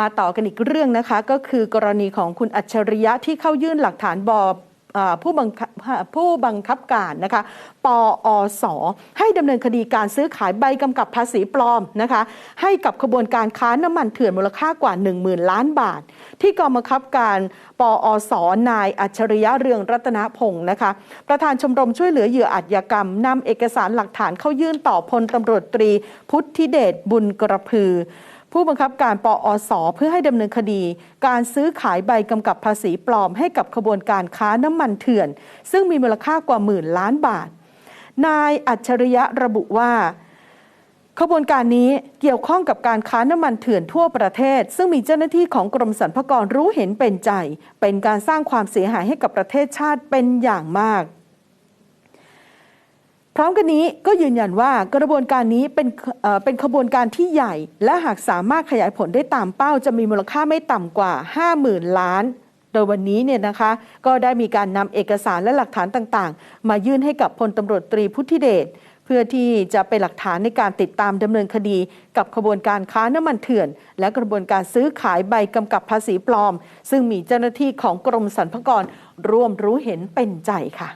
มาต่อกันอีกเรื่องนะคะก็คือกรณีของคุณอัจฉริยะที่เข้ายื่นหลักฐานบอบผู้บังคับผู้บังคับการนะคะปอสให้ดำเนินคดีการซื้อขายใบกำกับภาษีปลอมนะคะให้กับขบวนการค้าน้ำมันเถื่อนมูลค่ากว่า 10,000 ล้านบาท ที่กองบังคับการปอสนายอัจฉริยะเรืองรัตนพงศ์นะคะประธานชมรมช่วยเหลือเหยื่ออาชญากรรมนำเอกสารหลักฐานเข้ายื่นต่อพลตำรวจตรี พุทธิเดชบุญกระพือ ผู้บังคับการปอสเพื่อให้ดำเนินคดี การซื้อขายใบกำกับภาษีปลอมให้กับขบวนการค้าน้ำมันเถื่อน ซึ่งมีมูลค่ากว่าหมื่นล้านบาท นายอัจฉริยะระบุว่าขบวนการนี้เกี่ยวข้องกับการค้าน้ำมันเถื่อนทั่วประเทศ ซึ่งมีเจ้าหน้าที่ของกรมสรรพากรรู้เห็นเป็นใจ เป็นการสร้างความเสียหายให้กับประเทศชาติเป็นอย่างมาก พร้อมกันนี้ก็ยืนยันว่ากระบวนการนี้เป็นเป็นขบวนการที่ใหญ่ และหากสามารถขยายผลได้ตามเป้า จะมีมูลค่าไม่ต่ำกว่า 50,000 ล้าน โดยวันนี้เนี่ยนะคะก็ได้มีการนำเอกสารและหลักฐานต่างๆ มายื่นให้กับพลตำรวจตรีพุทธิเดชเพื่อที่จะเป็นหลักฐานในการติดตามดำเนินคดี กับขบวนการค้าน้ำมันเถื่อน และกระบวนการซื้อขายใบกำกับภาษีปลอม ซึ่งมีเจ้าหน้าที่ของกรมสรรพากรร่วมรู้เห็นเป็นใจค่ะ